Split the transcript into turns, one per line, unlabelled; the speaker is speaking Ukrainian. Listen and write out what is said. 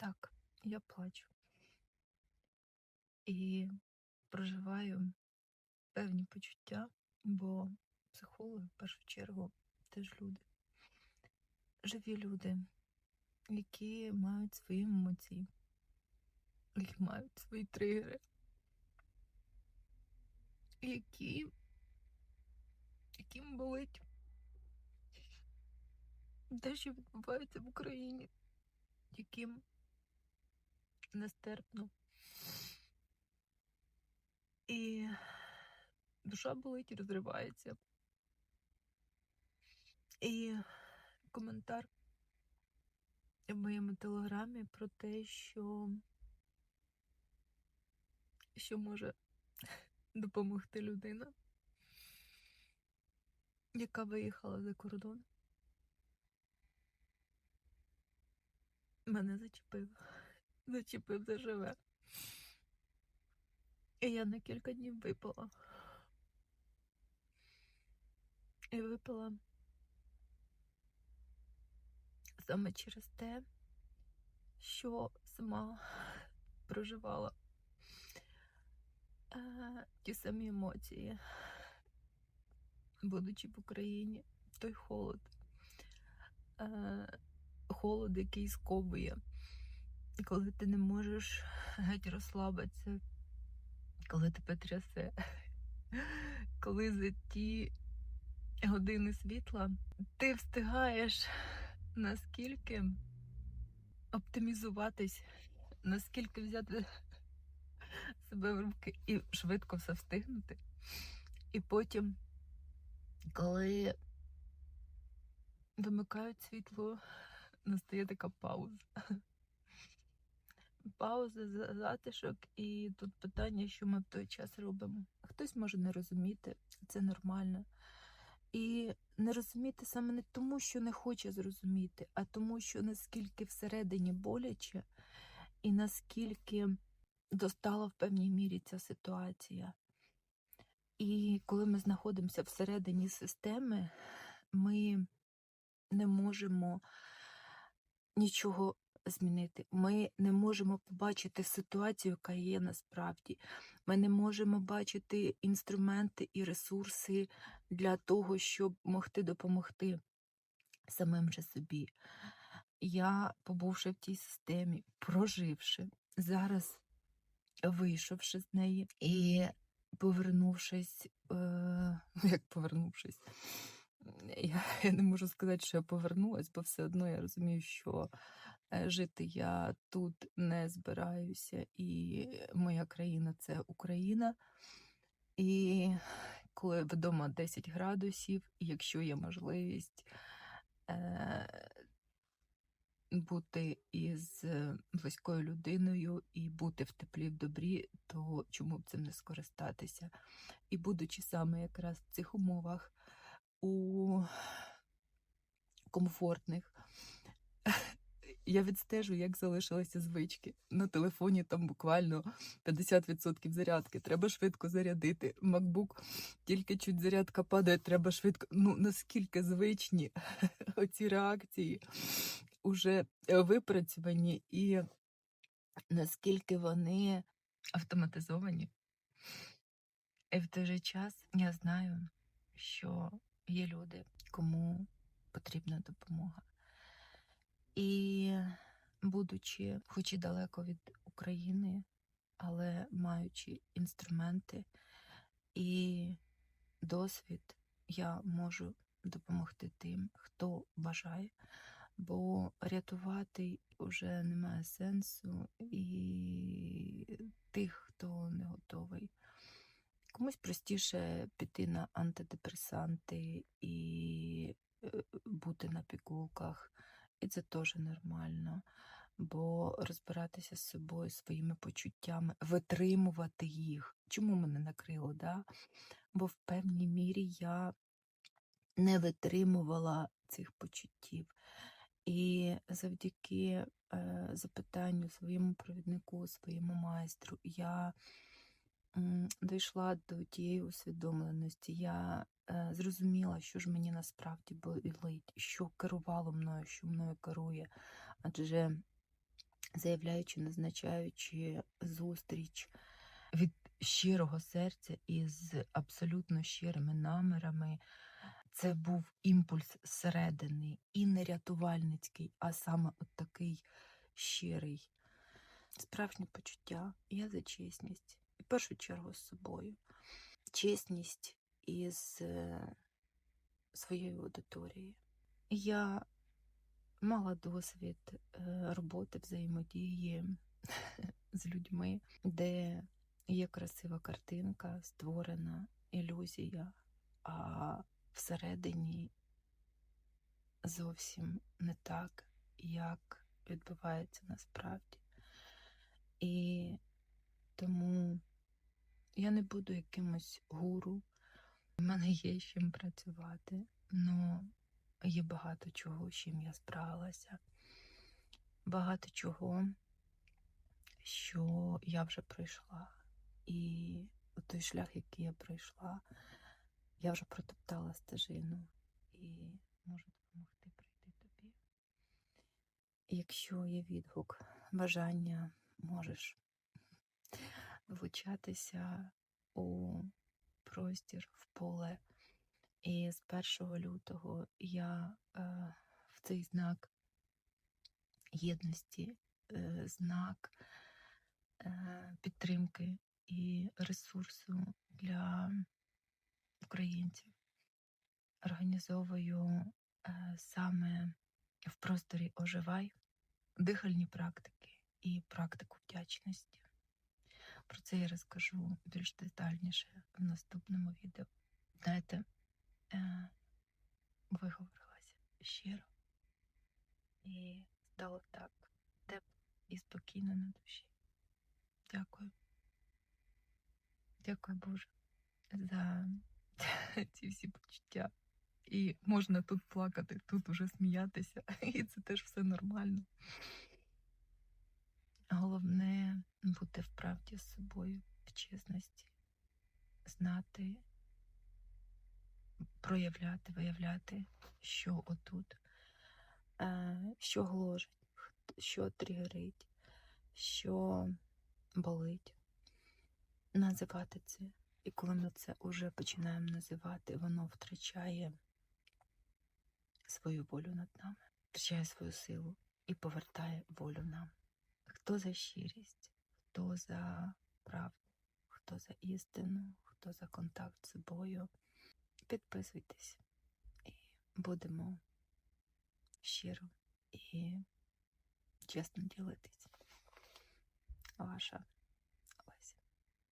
Так, я плачу. І проживаю певні почуття, бо психологи в першу чергу теж люди. Живі люди, які мають свої емоції, які мають свої тригери, які, яким болить те, що відбувається в Україні, яким нестерпно. І душа болить і розривається. І коментар в моєму телеграмі про те, що, що може допомогти людина, яка виїхала за кордон. Мене зачепив. Зачепив заживе. І я на кілька днів випала. І випила саме через те, що сама проживала е, ті самі емоції, будучи в Україні, той холод, е, холод, який сковує, коли ти не можеш геть розслабитися, коли тебе трясе, коли за ті години світла ти встигаєш наскільки оптимізуватись, наскільки взяти себе в руки і швидко все встигнути. І потім, коли вимикають світло, настає така пауза. Пауза, за- затишок, і тут питання, що ми в той час робимо. Хтось може не розуміти, це нормально. І не розуміти саме не тому, що не хоче зрозуміти, а тому, що наскільки всередині боляче, і наскільки достала в певній мірі ця ситуація. І коли ми знаходимося всередині системи, ми не можемо нічого змінити. Ми не можемо побачити ситуацію, яка є насправді. Ми не можемо бачити інструменти і ресурси для того, щоб могти допомогти самим же собі. Я, побувши в тій системі, проживши, зараз вийшовши з неї і повернувшись, е, ну, як повернувшись, я, я не можу сказати, що я повернулась, бо все одно я розумію, що жити я тут не збираюся, і моя країна це Україна. І коли вдома 10 градусів, якщо є можливість е, бути із е, близькою людиною і бути в теплі в добрі, то чому б цим не скористатися? І будучи саме якраз в цих умовах у комфортних. Я відстежу, як залишилися звички. На телефоні там буквально 50% зарядки. Треба швидко зарядити. MacBook тільки чуть зарядка падає, треба швидко. Ну наскільки звичні оці реакції уже випрацьовані, і наскільки вони автоматизовані. І в той же час я знаю, що є люди, кому потрібна допомога. І будучи, хоч і далеко від України, але маючи інструменти і досвід, я можу допомогти тим, хто бажає, бо рятувати вже немає сенсу, і тих, хто не готовий. Комусь простіше піти на антидепресанти і е, бути на пігулках, і це теж нормально. Бо розбиратися з собою, своїми почуттями, витримувати їх. Чому мене накрило? Да? Бо в певній мірі я не витримувала цих почуттів. І завдяки е, запитанню своєму провіднику, своєму майстру, я м, дійшла до тієї усвідомленості. Я зрозуміла, що ж мені насправді болить, що керувало мною, що мною керує. Адже заявляючи, назначаючи зустріч від щирого серця і з абсолютно щирими намірами. Це був імпульс зсередини, і не рятувальницький, а саме от такий щирий. Справжнє почуття. Я за чесність. І в першу чергу з собою. Чесність із е, своєю аудиторією. Я мала досвід е, роботи взаємодії з людьми, де є красива картинка, створена ілюзія, а всередині зовсім не так, як відбувається насправді. І тому я не буду якимось гуру. У мене є з чим працювати, але є багато чого, з чим я справилася. Багато чого, що я вже пройшла. І той шлях, який я пройшла, я вже протоптала стежину і можу допомогти прийти тобі. Якщо є відгук, бажання, можеш влучатися у простір, в поле. І з 1 лютого я е, в цей знак єдності, е, знак е, підтримки і ресурсу для українців організовую е, саме в просторі Оживай дихальні практики і практику вдячності. Про це я розкажу більш детальніше в наступному відео. Знаєте, е, виговорилася щиро і стало так тепло і спокійно на душі. Дякую. Дякую, Боже, за ці всі почуття. І можна тут плакати, тут уже сміятися, і це теж все нормально. Головне бути в правді з собою, в чесності, знати, проявляти, виявляти, що отут, е, що гложить, що тригерить, що болить. Називати це. І коли ми це вже починаємо називати, воно втрачає свою волю над нами, втрачає свою силу і повертає волю нам. Хто за щирість, хто за правду, хто за істину, хто за контакт з собою. Підписуйтесь і будемо щиро і чесно ділитись. Ваша